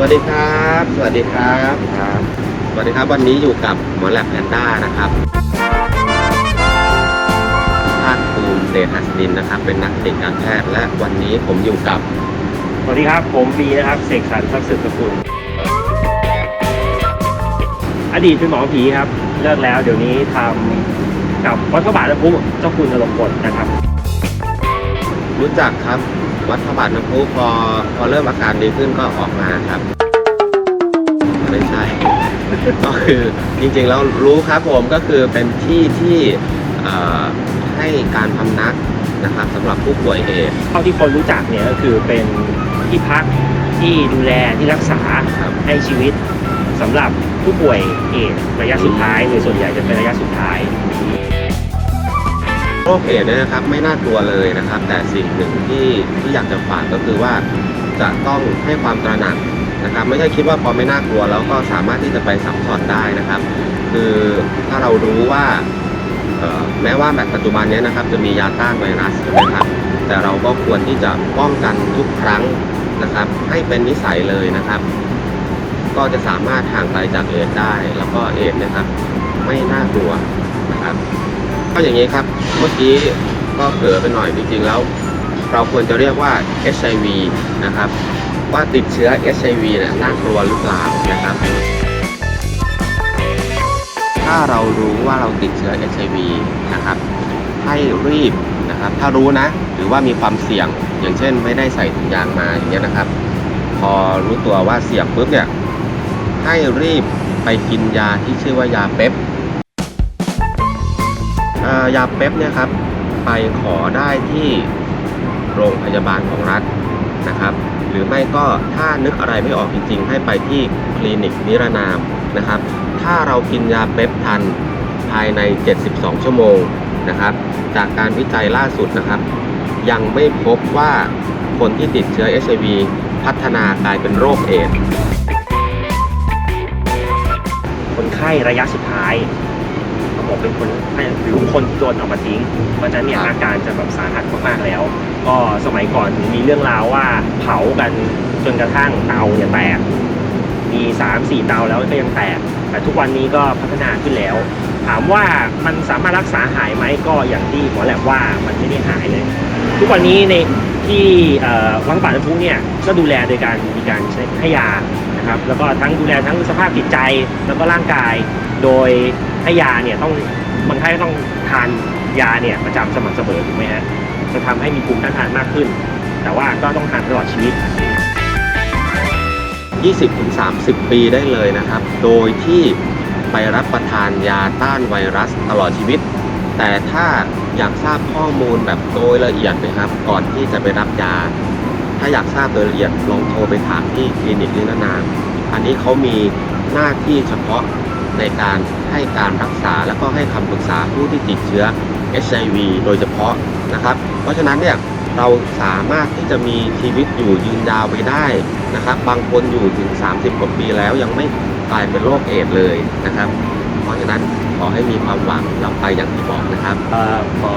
วัสดีครับ สวัสดีครับครับ สวัสดีครับ วันนี้อยู่กับหมอแลบแพนด้านะครับภาคภูมิเดชหัสดินนะครับ เป็นนักเด็กการแพทย์และวันนี้ผมอยู่กับสวัสดีครับ ผมบีนะครับเสกสรรทรัพย์สืบสกุล อดีตเป็นหมอผีครับ เลิกแล้วเดี๋ยวนี้ทำกับวัดพระบาทน้ำพุเจ้าคุณนรงกฎนะครับ รู้จักครับ วัดพระบาทน้ำพุพอพอเริ่มอาการดีขึ้นก็ออกมาครับ ไม่ใช่ ก็คือจริงๆแล้วรู้ครับผมก็คือเป็นที่ที่เอ่อให้การพำนักนะครับสำหรับผู้ป่วยเอดส์เท่าที่คนรู้จักเนี่ยก็คือเป็นที่พักที่ดูแลที่รักษาครับให้ชีวิตสำหรับผู้ป่วยเอดส์ระยะสุดท้ายโดยส่วนใหญ่จะเป็นระยะสุดท้าย โรคเอดส์เนี่ยนะครับไม่น่ากลัวเลยนะครับ แต่สิ่งหนึ่งที่ที่อยากจะฝากก็คือว่าจะต้องให้ความตระหนักนะครับ ไม่ใช่คิดว่าพอไม่น่ากลัวแล้วก็สามารถที่จะไปสัมผัสได้นะครับ คือถ้าเรารู้ว่าแม้ว่าแบบปัจจุบันนี้นะครับจะมียาต้านไวรัสใช่ไหมครับ แต่เราก็ควรที่จะป้องกันทุกครั้งนะครับ ให้เป็นนิสัยเลยนะครับ ก็จะสามารถห่างไกลจากเอดได้ แล้วก็เอดนะครับ ไม่น่ากลัวนะครับ ก็อย่างนี้ครับ เมื่อกี้ก็เผลอไปหน่อยจริงๆแล้ว เราควรจะเรียกว่า HIV นะครับ ว่าติดเชื้อ HIV นี่ยน่ากลัวหรือเปล่านะครับ ถ้าเรารู้ว่าเราติดเชื้อ HIV นะครับ ให้รีบนะครับ ถ้ารู้นะ หรือว่ามีความเสี่ยง อย่างเช่น ไม่ได้ใส่ถุงยางมาอย่างเงี้ยนะครับ พอรู้ตัวว่าเสี่ยงปุ๊บเนี่ย ให้รีบไปกินยาที่ชื่อว่ายาเป๊ป ยาเป๊ปเนี่ยครับไปขอได้ที่โรงพยาบาลของรัฐนะครับ หรือไม่ก็ถ้านึกอะไรไม่ออกจริง ๆ ให้ไปที่คลินิกนิรนามนะครับ ถ้าเรากินยาเป๊ปทันภายใน 72 ชั่วโมงนะครับ จากการวิจัยล่าสุดนะครับ ยังไม่พบว่าคนที่ติดเชื้อ HIV พัฒนากลายเป็นโรคเอดส์คนไข้ระยะสุดท้าย เขาบอกเป็นคนหรือคนโดนเอามาทิ้งเพราะฉะนั้นเนี่ยอาการจะแบบสาหัสมากๆแล้ว ก็สมัยก่อนมีเรื่องราวว่าเผากันจนกระทั่งเตาเนี่ยแตกมีสามสี่เตาแล้วก็ยังแตก แต่ทุกวันนี้ก็พัฒนาขึ้นแล้ว ถามว่ามันสามารถรักษาหายไหมก็อย่างที่หมอแหลบว่ามันไม่ได้หายเลย ทุกวันนี้ในที่วังป่าน้ำพุเนี่ยก็ดูแลโดยการมีการใช้ให้ยานะครับแล้วก็ทั้งดูแลทั้งสภาพจิตใจแล้วก็ร่างกายโดย ให้ยาเนี่ยต้องบางท่านก็ต้องทานยาเนี่ยประจำสม่ำเสมอถูกไหมฮะจะทำให้มีภูมิต้านทานมากขึ้น แต่ว่าก็ต้องทานตลอดชีวิต 20-30 ปีได้เลยนะครับ โดยที่ไปรับประทานยาต้านไวรัสตลอดชีวิต แต่ถ้าอยากทราบข้อมูลแบบโดยละเอียดนะครับ ก่อนที่จะไปรับยา ถ้าอยากทราบโดยละเอียดลองโทรไปถามที่คลินิกนิรนามอันนี้เขามีหน้าที่เฉพาะ ในการให้การรักษาแล้วก็ให้คำปรึกษาผู้ที่ติดเชื้อ HIV โดยเฉพาะนะครับ เพราะฉะนั้นเนี่ยเราสามารถที่จะมีชีวิตอยู่ยืนยาวไปได้นะครับ บางคนอยู่ถึง 30กว่าปีแล้วยังไม่กลายเป็นโรคเอดส์เลยนะครับ เพราะฉะนั้นขอให้มีความหวังเราไปอย่างที่บอกนะครับเอ่อหมอ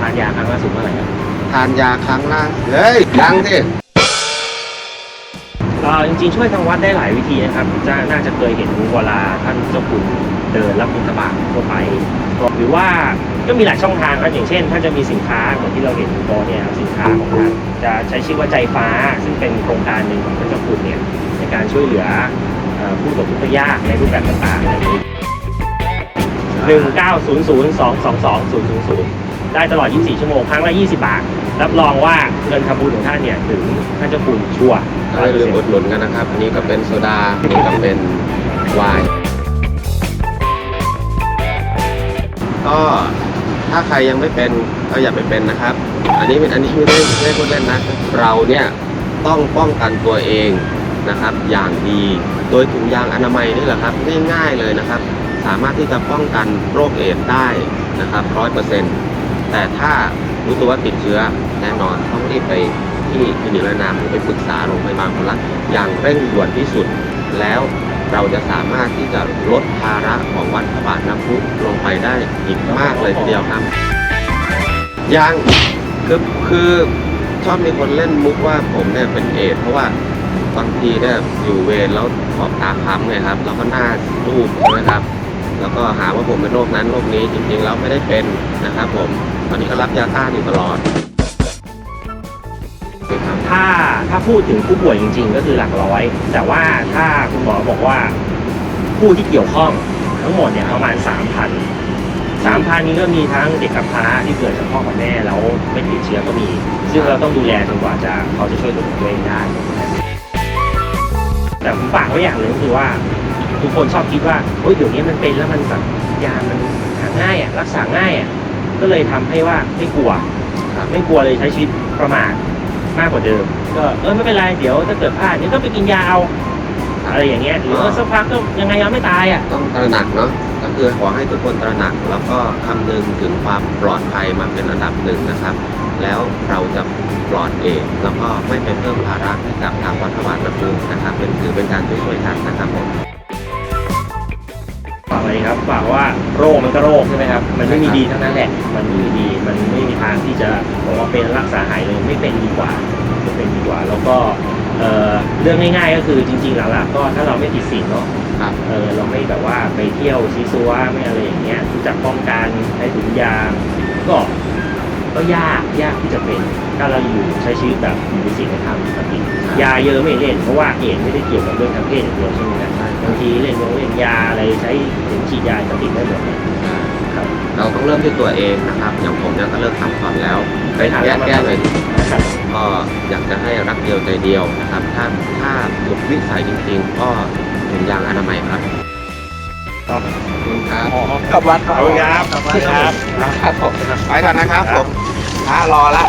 ทานยาครั้งล่าสุดเมื่อไหร่ครับทานยาครั้งล่าเฮ้ยยังสิเอ่อ จริงๆช่วยทางวัดได้หลายวิธีนะครับจะน่าจะเคยเห็นเวลาท่านเจ้าคุณเดินรับบิณฑบาตทั่วไป หรือว่าก็มีหลายช่องทางครับอย่างเช่น ถ้าจะมีสินค้าเหมือนที่เราเห็นโบเนี่ยสินค้าของท่านจะใช้ชื่อว่าใจฟ้า ซึ่งเป็นโครงการหนึ่งของท่านเจ้าคุณเนี่ยในการช่วยเหลือผู้ประสบทุกข์ยากในรูปแบบต่างๆหนึ่งเก้าศูนย์ศูนย์สองสองสองศูนย์ศูนย์ศูนย์ได้ตลอด 24 ชั่วโมง ครั้งละ 20 บาท รับรองว่าเงินทำบุญของท่านเนี่ยถึงท่านเจ้าคุณชัวร์ก็อย่าลืมอุดหนุนกันนะครับ อันนี้ก็เป็นโซดา อันนี้ก็เป็นไวน์ก็ถ้าใครยังไม่เป็นก็อย่าไปเป็นนะครับ อันนี้เป็นอันนี้ไม่ได้ไม่ได้พูดเล่นนะ เราเนี่ยต้องป้องกันตัวเองนะครับ อย่างดีโดยถุงยางอนามัยนี่แหละครับง่ายๆเลยนะครับ สามารถที่จะป้องกันโรคเอดส์ได้นะครับร้อยเปอร์เซ็นต์แต่ถ้า รู้ตัวว่าติดเชื้อแน่นอนต้องรีบไปที่คลินิกระนามหรือไปปรึกษาโรงพยาบาลคนละอย่างเร่งด่วนที่สุด แล้วเราจะสามารถที่จะลดภาระของวัดพระบาทน้ำพุลงไปได้อีกมากเลยทีเดียวครับยังคือคือชอบมีคนเล่นมุกว่าผมเนี่ยเป็นเอดเพราะว่าบางทีเนี่ยอยู่เวรแล้วขอบตาค้ำไงครับ แล้วก็หน้ารูปใช่ไหมครับ แล้วก็หาว่าผมเป็นโรคนั้นโรคนี้จริงๆแล้วไม่ได้เป็นนะครับผม อนนี้ก็รับยาต้านอยู่ตลอด ถ้าถ้าพูดถึงผู้ป่วยจริง ๆ ก็คือหลักร้อย แต่ว่าถ้าคุณหมอบอกว่าผู้ที่เกี่ยวข้องทั้งหมดเนี่ยประมาณ 3,000 3,000 นี้ก็มีทั้งเด็กกำพร้าที่เกิดจากพ่อกับแม่แล้วไม่ติดเชื้อก็มี ซึ่งเราต้องดูแลจนกว่าจะเขาจะช่วยตัวตัวเองได้ แต่ผมฝากไว้อย่างหนึ่งคือว่า ทุกคนชอบคิดว่าเฮ้ยเดี๋ยวนี้มันเป็นแล้วมันแบบยามันหาง่ายอะรักษาง่ายอะ ก็เลยทำให้ว่าไม่กลัวครับไม่กลัวเลยใช้ชีวิตประมาทมากกว่าเดิม ก็เออไม่เป็นไรเดี๋ยวถ้าเกิดพลาดเดี๋ยวก็ไปกินยาเอาอะไรอย่างเงี้ยหรือว่าสักพักก็ยังไงยังไม่ตายอะต้องตระหนักเนาะก็คือขอให้ทุกคนตระหนักแล้วก็คำนึงถึงความปลอดภัยมาเป็นอันดับหนึ่งนะครับ แล้วเราจะปลอดเองแล้วก็ไม่ไปเพิ่มภาระให้กับทางวัดพระบาทน้ำพุนะครับ เป็นถือเป็นการช่วยๆกันนะครับผม ฝากอะไรครับฝากว่าโรคมันก็โรคใช่ไหมครับ มันไม่มีดีทั้งนั้นแหละ มันไม่มีดี มันไม่มีทางที่จะบอกว่าเป็นรักษาหายเลยไม่เป็นดีกว่าไม่เป็นดีกว่า แล้วก็เอ่อเรื่องง่ายๆก็คือจริงๆหลักๆก็ถ้าเราไม่ติดสิ่งเนาะครับเออเราไม่แบบว่าไปเที่ยวซีซัวไม่อะไรอย่างเงี้ยรู้จักป้องกันใช้ถุงยางก็ก็ยากยากที่จะเป็นถ้าเราอยู่ใช้ชีวิตแบบอยู่ในสิ่งธรรมปกติยาเยอะไม่เล่นเพราะว่าเอดส์ไม่ได้เกี่ยวกับเรื่องทางเพศอย่างเดียวใช่ไหมครับบางทีเล่นยงเล่นยาอะไรใช้ถึงฉีดยาจะติดได้หมดเลยครับเราต้องเริ่มที่ตัวเองนะครับ อย่างผมเนี่ยก็เลิกทำก่อนแล้วไปหาแก้แล้วแก้เลยครับก็อยากจะให้รักเดียวใจเดียวนะครับ ถ้าถ้าสุดวิสัยจริง ๆ ก็ถุงยางอนามัยครับครับขอบคุณครับกลับวัดขอบคุณครับกลับวัดครับ ครับผมไปก่อนนะครับผมพระรอละ